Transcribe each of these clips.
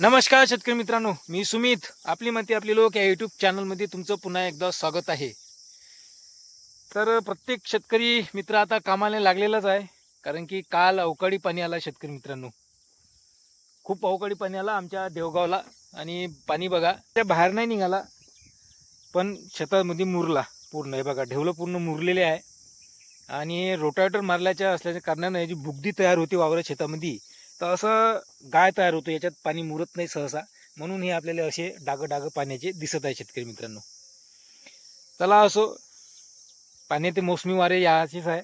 नमस्कार शेतकरी मित्रांनो मी सुमित. आपली मती आपली लोक या यूट्यूब चॅनलमध्ये तुमचं पुन्हा एकदा स्वागत आहे. तर प्रत्येक शेतकरी मित्र आता कामाला लागलेलाच आहे कारण की काल अवकाळी पाणी आला शेतकरी मित्रांनो. खूप अवकाळी पाणी आला आमच्या देवगावला आणि पाणी बघा त्या बाहेर नाही निघाला पण शेतामध्ये मुरला पूर्ण. हे बघा ढेवलं पूर्ण मुरलेले आहे. आणि रोटावेटर मारल्याच्या असल्याच्या कारणानं याची बुगदी तयार होती वावरा शेतामध्ये. तर असं गाय तयार होतो याच्यात पाणी मुरत नाही सहसा. म्हणून हे आपल्याला असे डाग डाग पाण्याचे दिसत आहे शेतकरी मित्रांनो. चला असो पाण्याचे मोसमी वारे याचीच आहे.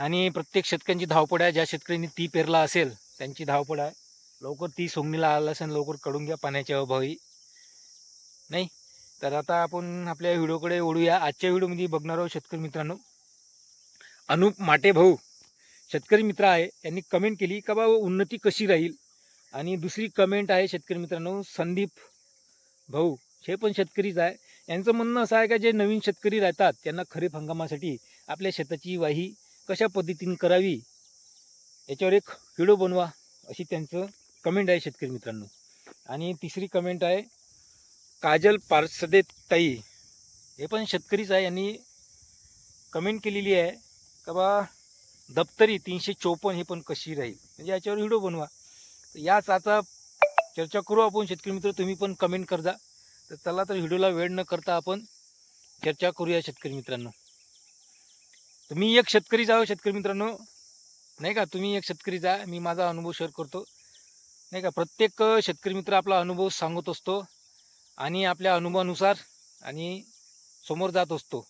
आणि प्रत्येक शेतकऱ्यांची धावपळ आहे. ज्या शेतकऱ्यांनी ती पेरला असेल त्यांची धावपळ आहे. लवकर ती सोंगणीला आला असेल लवकरकडून घ्या पाण्याच्या अभावी. नाही? तर आता आपण आपल्या व्हिडिओकडे ओढूया आजच्या व्हिडिओमध्ये बघणार आहोत शेतकरी मित्रांनो अनुप माटे भाऊ. शेतकरी मित्र आहे यांनी कमेंट केली का बा उन्नती कशी राहील? आणि दुसरी कमेंट आहे शेतकरी मित्रांनो संदीप भाऊ हे पण शेतकरीच आहे. यांचं म्हणणं असं आहे का जे नवीन शेतकरी राहतात त्यांना खरीप हंगामासाठी आपल्या शेताची वाही कशा पद्धतीने करावी? याच्यावर एक व्हिडिओ बनवा अशी त्यांचं कमेंट आहे शेतकरी मित्रांनो. आणि तिसरी कमेंट आहे काजल पारसदे ताई हे पण शेतकरीच आहे यांनी कमेंट केलेली आहे. का बा दप्तरी तीनशे चौपन्न हे पण कशी राहील? म्हणजे याच्यावर व्हिडिओ बनवा. याच आता चर्चा करू आपण शेतकरी मित्र तुम्ही पण कमेंट करजा. तर चला तर व्हिडिओला वेळ न करता आपण चर्चा करूया शेतकरी मित्रांनो. तुम्ही एक शेतकरी जावं हो, शेतकरी मित्रांनो. नाही का? तुम्ही एक शेतकरी जा. मी माझा अनुभव शेअर करतो. नाही का? प्रत्येक शेतकरी मित्र आपला अनुभव सांगत असतो आणि आपल्या अनुभवानुसार आणि समोर जात असतो.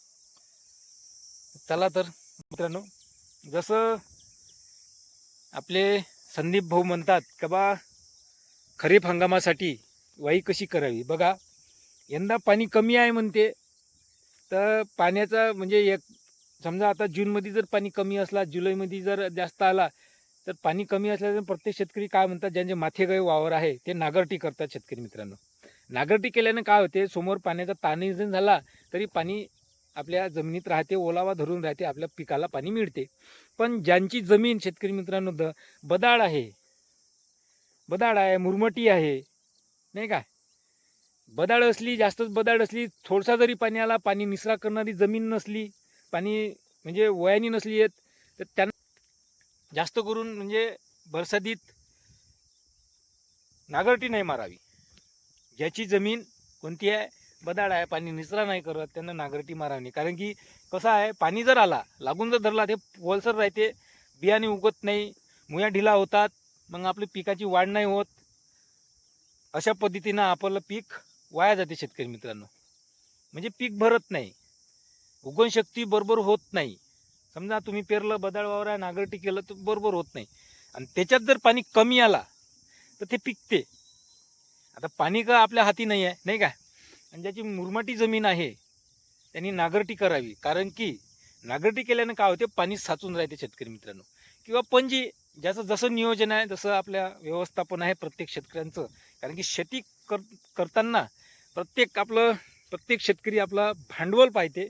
चला तर मित्रांनो. जसं आपले संदीप भाऊ म्हणतात का बा खरीप हंगामासाठी वाई कशी करावी? बघा यंदा पाणी कमी आहे म्हणते. तर पाण्याचा म्हणजे एक समजा आता जूनमध्ये जर पाणी कमी असला जुलैमध्ये जर जास्त आला तर पाणी कमी असल्याचं प्रत्येक शेतकरी काय म्हणतात ज्यांचे माथेगाई वावर आहे ते नागरटी करतात शेतकरी मित्रांनो. नागरटी केल्यानं काय होते समोर पाण्याचा ताणही जर झाला तरी पाणी आपल्या जमिनीत राहते ओलावा धरून राहते आपल्या पिकाला पाणी मिळते. पण ज्यांची जमीन शेतकरी मित्रांनो द बदाड आहे. बदाड आहे मुरमटी आहे नाही का? बदाड असली जास्तच बदाड असली थोडसा जरी पाणी आला पाणी निसरा करणारी जमीन नसली पाणी म्हणजे वयानी नसली येत तर त्यांना जास्त करून म्हणजे बरसादीत नागरटी नाही मारावी. ज्याची जमीन कोणती आहे? बदाड आहे पाणी निचरा नाही करत त्यांना नागरटी मारावी कारण की कसं आहे पाणी जर आला लागून जर धरला ते ओलसर राहते बियाणे उगत नाही मुया ढिला होतात मग आपली पिकाची वाढ नाही होत. अशा पद्धतीनं आपलं पीक वाया जाते शेतकरी मित्रांनो. म्हणजे पीक भरत नाही. उगवण शक्ती बरोबर होत नाही. समजा तुम्ही पेरलं बदाळ वावर आहे नागरटी केलं तर बरोबर होत नाही. आणि त्याच्यात जर पाणी कमी आला तर ते पिकते. आता पाणी का आपल्या हाती नाही आहे नाही का? आणि ज्याची मुरमाटी जमीन आहे त्यांनी नागरटी करावी. कारण की नागरटी केल्यानं काय होते? पाणी साचून राहते शेतकरी मित्रांनो. किंवा पणजी ज्याचं जसं नियोजन आहे जसं आपल्या व्यवस्थापन आहे प्रत्येक शेतकऱ्यांचं. कारण की शेती कर करताना प्रत्येक आपलं प्रत्येक शेतकरी आपला भांडवल पाहिजे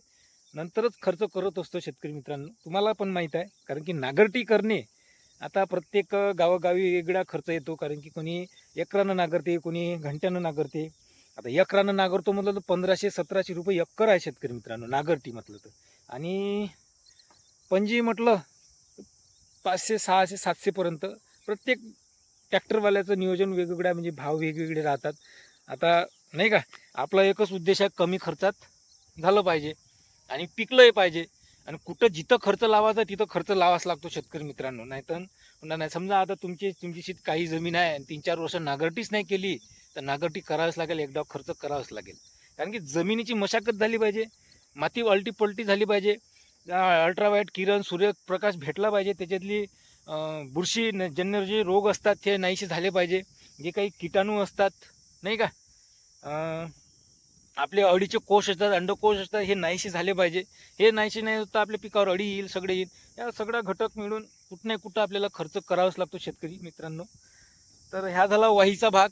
नंतरच खर्च करत असतो शेतकरी मित्रांनो. तुम्हाला पण माहीत आहे. कारण की नागरटी करणे आता प्रत्येक गावोगावी वेगळा खर्च येतो. कारण की कोणी एकरानं नागरते कोणी घंट्यानं नागरते. आता एकरानं नागरतो म्हटलं तर पंधराशे सतराशे रुपये एकर आहे शेतकरी मित्रांनो नागरटी म्हटलं तर. आणि पंजी म्हटलं पाचशे सहाशे सातशेपर्यंत प्रत्येक ट्रॅक्टरवाल्याचं नियोजन वेगवेगळं म्हणजे भाव वेगवेगळे राहतात. आता नाही का आपला एकच उद्देश आहे कमी खर्चात झालं पाहिजे आणि पिकलंही पाहिजे. आणि कुठं जिथं खर्च लावायचा तिथं खर्च लावाच लागतो शेतकरी मित्रांनो. नाही तर नाही समजा आता तुमची तुमची शेत काही जमीन आहे आणि तीन चार वर्ष नागरटीच नाही केली तर नागरटी करावंच लागेल एकदा खर्च करावाच लागेल. कारण की जमिनीची मशागत झाली पाहिजे माती अल्टी पलटी झाली पाहिजे अल्ट्रावायट किरण सूर्यप्रकाश भेटला पाहिजे त्याच्यातली बुरशी जन्य जे रोग असतात ते नाहीसे झाले पाहिजे जे काही किटाणू असतात नाही का? आपले अळीचे कोश असतात अंडकोश असतात हे नाहीसे झाले पाहिजे. हे नाहीसे नाही होतं आपल्या पिकावर अळी येईल सगळे येईल. या सगळ्या घटक मिळून कुठं नाही कुठं आपल्याला खर्च करावाच लागतो शेतकरी मित्रांनो. तर ह्या झाला वाहीचा भाग.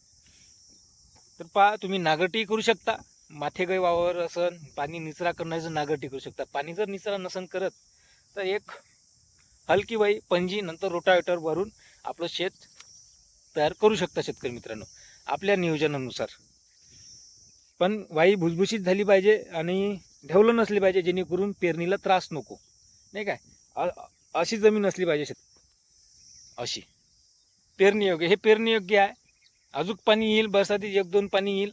तर पहा तुम्ही नागरटी करू शकता. माथेगाई वावर असन पाणी निचरा करण्याचं नागरटी करू शकता. पाणी जर निचरा नसन करत तर एक हलकी बाई पंजी नंतर रोटावेटर भरून आपलं शेत तयार करू शकता शेतकरी मित्रांनो आपल्या नियोजनानुसार. पण वाई भुसभुशीत झाली पाहिजे आणि ढेवलं नसली पाहिजे जेणेकरून पेरणीला त्रास नको. नाही काय? अशी जमीन असली पाहिजे शेत अशी. पेरणी योग्य हे पेरणी योग्य आहे. अजून पाणी येईल बरसातीत एक दोन पाणी येईल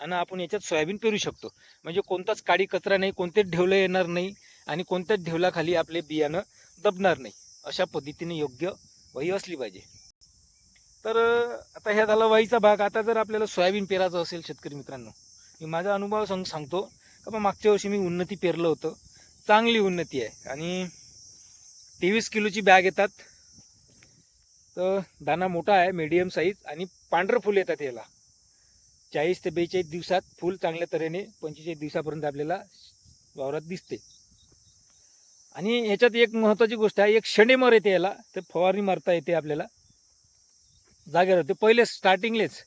आणि आपण याच्यात सोयाबीन पेरू शकतो. म्हणजे कोणताच काडी कचरा नाही कोणतेच ढेवलं येणार नाही आणि कोणत्याच ढेवलाखाली आपले बियाणं दबणार नाही. अशा पद्धतीने योग्य वही असली पाहिजे. तर आता ह्या झाला वाईचा भाग. आता जर आपल्याला सोयाबीन पेरायचं असेल शेतकरी मित्रांनो मी माझा अनुभव सांग सांगतो. का मग मागच्या वर्षी मी उन्नती पेरलं होतं. चांगली उन्नती आहे. आणि तेवीस किलोची बॅग येतात. तर दाना मोठा आहे मीडियम साईज आणि पांढरं फुल येतात याला. चाळीस ते बेचाळीस दिवसात फुल चांगल्या तऱ्हेने पंचेचाळीस दिवसापर्यंत आपल्याला वावरात दिसते. आणि याच्यात एक महत्त्वाची गोष्ट आहे एक शणेमर येते याला ते फवारणी मारता येते आपल्याला. जागेवर होते पहिले स्टार्टिंगलेच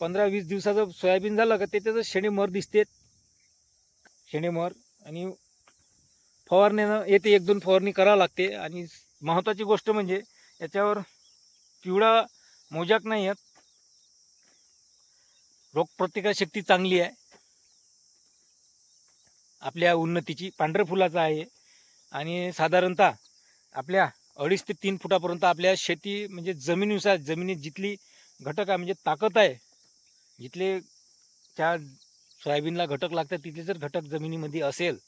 पंधरा वीस दिवसाचं सोयाबीन झालं का ते त्याचं शेणेमर दिसते. शेणेमर आणि फवारणीनं येते एक दोन फवारणी करावं लागते. आणि महत्त्वाची गोष्ट म्हणजे याच्यावर पिवळा मोजाक नाही आहेत. रोगप्रतिकारशक्ती चांगली आहे. आपल्या उन्नतीची पांढऱ्या फुलाचं आहे. आणि साधारणतः आपल्या अडीच ते तीन फुटापर्यंत आपल्या शेती म्हणजे जमिनीनुसार जमिनीत जिथली घटक आहे म्हणजे ताकद आहे जिथले त्या सोयाबीनला घटक लागतात तिथले जर घटक जमिनीमध्ये असेल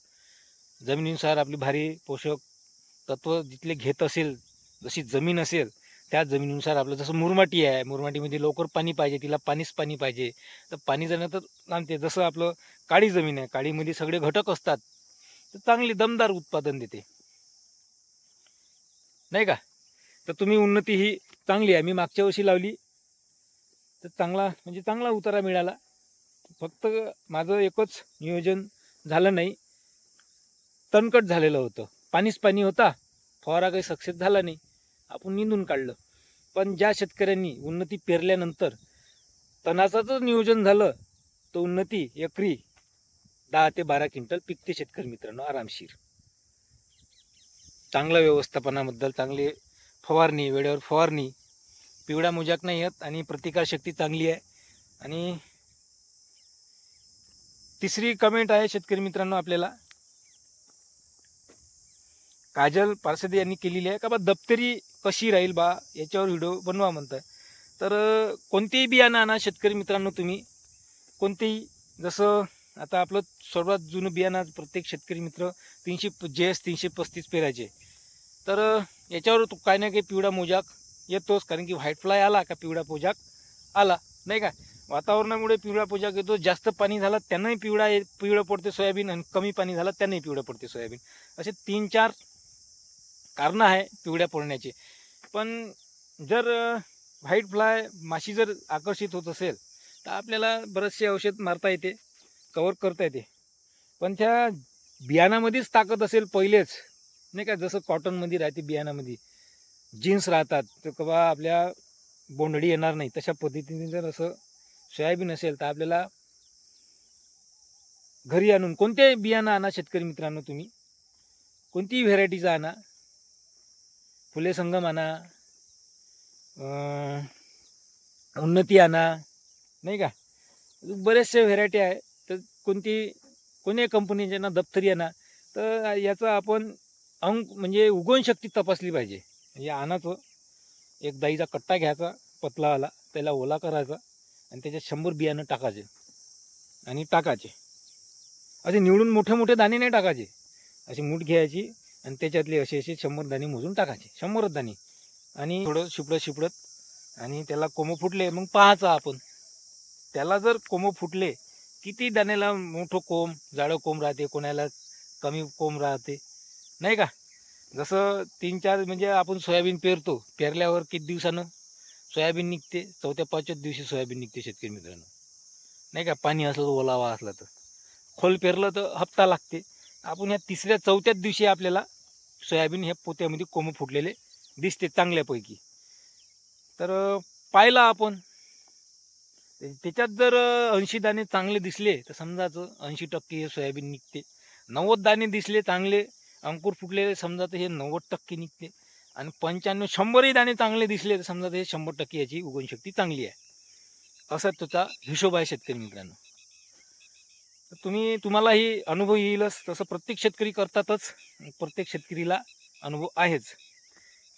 जमिनीनुसार आपली भारी पोषक तत्व जिथले घेत असेल जशी जमीन असेल त्या जमिनीनुसार आपलं जसं मुरमाटी आहे मुरमाटीमध्ये लवकर पाणी पाहिजे तिला पाणीच पाणी पाहिजे. तर पाणी जाणं तर लांबते जसं आपलं काळी जमीन आहे काळीमध्ये सगळे घटक असतात तर चांगली दमदार उत्पादन देते. नाही का? तर तुम्ही उन्नती ही चांगली आहे. मी मागच्या वर्षी लावली. तर चांगला म्हणजे चांगला उतारा मिळाला. फक्त माझं एकच नियोजन झालं नाही. तणकट झालेलं होतं. पाणीच पाणी होता. फवारा काही सक्सेस झाला नाही. आपण निंदून काढलं. पण ज्या शेतकऱ्यांनी उन्नती पेरल्यानंतर तणाचाच नियोजन झालं तर उन्नती एकरी दहा ते बारा क्विंटल पिकते शेतकरी मित्रांनो आरामशीर. चांगल्या व्यवस्थापनाबद्दल चांगली फवारणी वेळेवर फवारणी पिवळा मोजाक नाही आहेत आणि प्रतिकारशक्ती चांगली आहे. आणि तिसरी कमेंट आहे शेतकरी मित्रांनो आपल्याला. काजल पारसदे यांनी केलेली आहे का बा दप्तरी कशी राहील बा याच्यावर व्हिडिओ बनवा म्हणताय. तर कोणतेही बियाणं आणा शेतकरी मित्रांनो तुम्ही. कोणतेही जसं आता आपलं सर्वात जुनं बियाणं प्रत्येक शेतकरी मित्र तीनशे जे एस तीनशे पस्तीस पेरायचे. तर याच्यावर तो काय ना काही पिवळा मोजाक येतोच कारण की व्हाईट फ्लाय आला का पिवळा पोजाक? आला नाही का? वातावरणामुळे पिवळा पोजाक येतो जास्त पाणी झाला त्यांनाही पिवळा पिवळं पडते सोयाबीन आणि कमी पाणी झालं त्यांनाही पिवळं पडते सोयाबीन. असे तीन चार कारणं आहे पिवळ्या पडण्याचे पण जर व्हाईट फ्लाय माशी जर आकर्षित होत असेल तर आपल्याला बरेचसे औषध मारता येते कवर करता येते. पण त्या बियाणामध्येच ताकद असेल पहिलेच नाही का? जसं कॉटनमध्ये राहते बियाणामध्ये. जीन्स राहतात तर किंवा आपल्या बोंडळी येणार नाही. तशा पद्धतीने जर असं सोयाबीन असेल तर आपल्याला घरी आणून कोणत्याही बियाणं आणा शेतकरी मित्रांनो तुम्ही. कोणतीही व्हेरायटीचं आणा. फुले संगम आणा उन्नती आणा नाही का? बरेचसे व्हेरायटी आहे. तर कोणती कोणी कंपनीच्या ना दप्तरी आणा तर याचं आपण अंक म्हणजे उगवण शक्ती तपासली पाहिजे. म्हणजे आणाचं एक दाईचा कट्टा घ्यायचा पतलावाला त्याला ओला करायचा आणि त्याच्यात शंभर बियाणं टाकायचे. आणि टाकायचे. असे निवडून मोठे मोठे दाणे नाही टाकायचे. अशी मूठ घ्यायची आणि त्याच्यातले असे असे शंभर दाणे मोजून टाकायचे. शंभरच दाणे. आणि थोडं शिपडत शिपडत आणि त्याला कोमं फुटले मग पाहायचं आपण. त्याला जर कोमं फुटले किती दाण्याला मोठं कोंब जाडं कोंब राहते कोणाला कमी कोंब राहते? नाही का? जसं तीन चार म्हणजे आपण सोयाबीन पेरतो पेरल्यावर किती दिवसानं? सोयाबीन निघते चौथ्या पाचव्या दिवशी सोयाबीन निघते शेतकरी मित्रांनो. नाही का? पाणी असलं ओलावा असला तर. खोल पेरलं तर हप्ता लागते. आपण ह्या तिसऱ्या चौथ्याच दिवशी आपल्याला सोयाबीन ह्या पोत्यामध्ये कोंब फुटलेले दिसते चांगल्यापैकी. तर पाहिला आपण. त्याच्यात जर ऐंशी दाणे चांगले दिसले तर समजाचं ऐंशी टक्के हे सोयाबीन निघते. नव्वद दाणे दिसले चांगले अंकुर फुटलेले समजायचं हे नव्वद टक्के निघते. आणि पंच्याण्णव शंभरही दाणे चांगले दिसले तर समजा हे शंभर टक्के याची उगवण शक्ती चांगली आहे. असा त्याचा हिशोब आहे शेतकरी मित्रांनो. तुम्ही तुम्हालाही अनुभव येईलच. तसं प्रत्येक शेतकरी करतातच. प्रत्येक शेतकरीला अनुभव आहेच.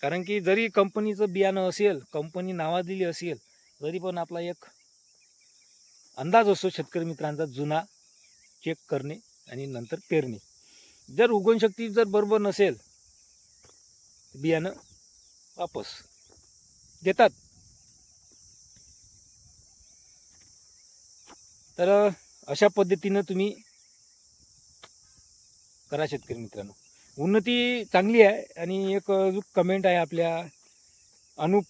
कारण की जरी कंपनीचं बियाणं असेल कंपनी नावाजलेली असेल तरी पण आपला एक अंदाज असतो शेतकरी मित्रांचा जुना चेक करणे आणि नंतर पेरणे. जर उगवणशक्ती जर बरोबर नसेल बियाणं वापस देतात. तर अशा पद्धतीनं तुम्ही करा शेतकरी मित्रांनो. उन्नती चांगली आहे आणि एक कमेंट आहे आपल्या अनुप.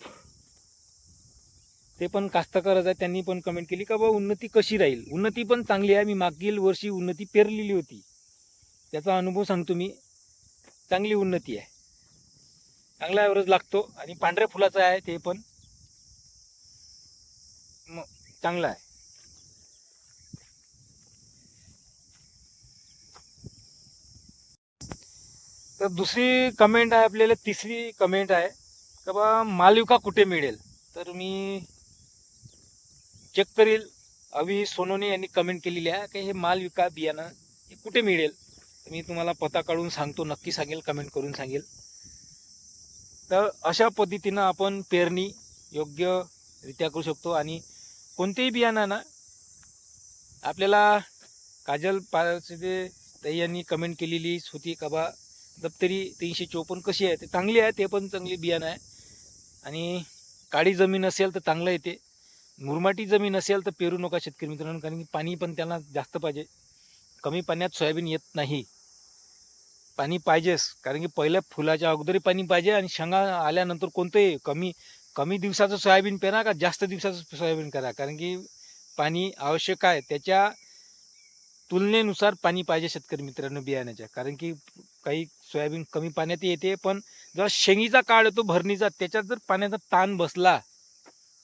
ते पण कास्तकारच आहे त्यांनी पण कमेंट केली का बा उन्नती कशी राहील? उन्नती पण चांगली आहे. मी मागील वर्षी उन्नती पेरलेली होती. त्याचा अनुभव सांगतो मी. चांगली उन्नती आहे. चांगला ॲव्हरेज लागतो आणि पांढऱ्या फुलाचं आहे ते पण. मग चांगलं आहे. तर दुसरी कमेंट आहे आपल्याला तिसरी कमेंट आहे का बा मालविका कुठे मिळेल? तर मी चेक करील. अवि सोनोने यांनी कमेंट केलेली आहे की हे मालविका बियाणं हे कुठे मिळेल? मी तुम्हाला पत्ता काढून सांगतो नक्की सांगेल कमेंट करून सांगेल. तर अशा पद्धतीनं आपण पेरणी योग्यरित्या करू शकतो आणि कोणतेही बियाणं ना आपल्याला काजल पारसे ताई यांनी कमेंट केलेली होती का बा दप्तरी तीनशे चोपन्न कशी आहे ते चांगली आहे ते पण चांगली बियाणं आहे. आणि काळी जमीन असेल तर चांगलं येते मुरमाटी जमीन असेल तर पेरू नका शेतकरी मित्रांनो कारण की पाणी पण त्यांना जास्त पाहिजे. कमी पाण्यात सोयाबीन येत नाही. पाणी पाहिजेच कारण की पहिल्या फुलाच्या अगोदरही पाणी पाहिजे आणि शेंगा आल्यानंतर कोणतंही कमी कमी दिवसाचं सोयाबीन पेरा का जास्त दिवसाचं सोयाबीन करा. कारण की पाणी आवश्यक आहे. त्याच्या तुलनेनुसार पाणी पाहिजे शेतकरी मित्रांनो बियाण्याच्या. कारण की काही सोयाबीन कमी पाण्यात येते पण जर शेंगीचा काळ येतो भरणीचा त्याच्यात जर पाण्याचा ताण बसला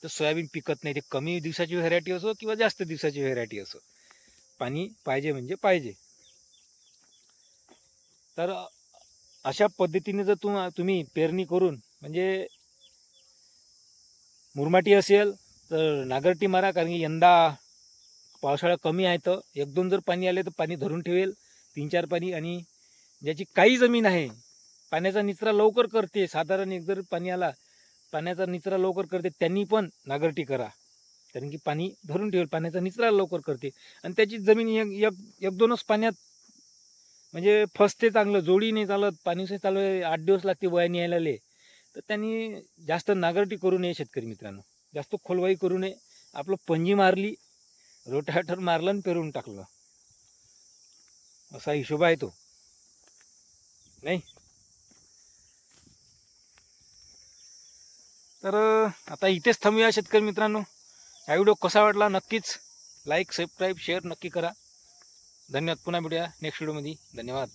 तर सोयाबीन पिकत नाही. ते कमी दिवसाची व्हेरायटी असो किंवा जास्त दिवसाची व्हेरायटी असो. पाणी पाहिजे म्हणजे पाहिजे. तर अशा पद्धतीने जर तुम तुम्ही पेरणी करून म्हणजे मुरमाटी असेल तर नागरटी मारा कारण की यंदा पावसाळा कमी आहे तर एक दोन जर पाणी आले तर पाणी धरून ठेवेल तीन चार पाणी आणि ज्याची काही जमीन आहे पाण्याचा निचरा लवकर करते साधारण एक जर पाणी आला पाण्याचा निचरा लवकर करते त्यांनी पण नागरटी करा. कारण की पाणी धरून ठेवेल पाण्याचा निचरा लवकर करते. आणि त्याची जमीन एक एक एक दोनच पाण्यात म्हणजे फसते चांगलं जोडी नाही चालत पाणी चालू आहे आठ दिवस लागते वयाने यायला तर त्यांनी जास्त नागरटी करू नये शेतकरी मित्रांनो. जास्त खोलवाई करू नये. आपलं पंजी मारली रोटाटर मारलं आणि पेरून टाकलं. असा हिशोब आहे तो. नाही? तर आता इथेच थांबूया शेतकरी मित्रांनो. हा व्हिडिओ कसा वाटला नक्कीच लाईक सबस्क्राईब शेअर नक्की करा. धन्यवाद. पुन्हा भेटूया नेक्स्ट व्हिडिओमध्ये धन्यवाद.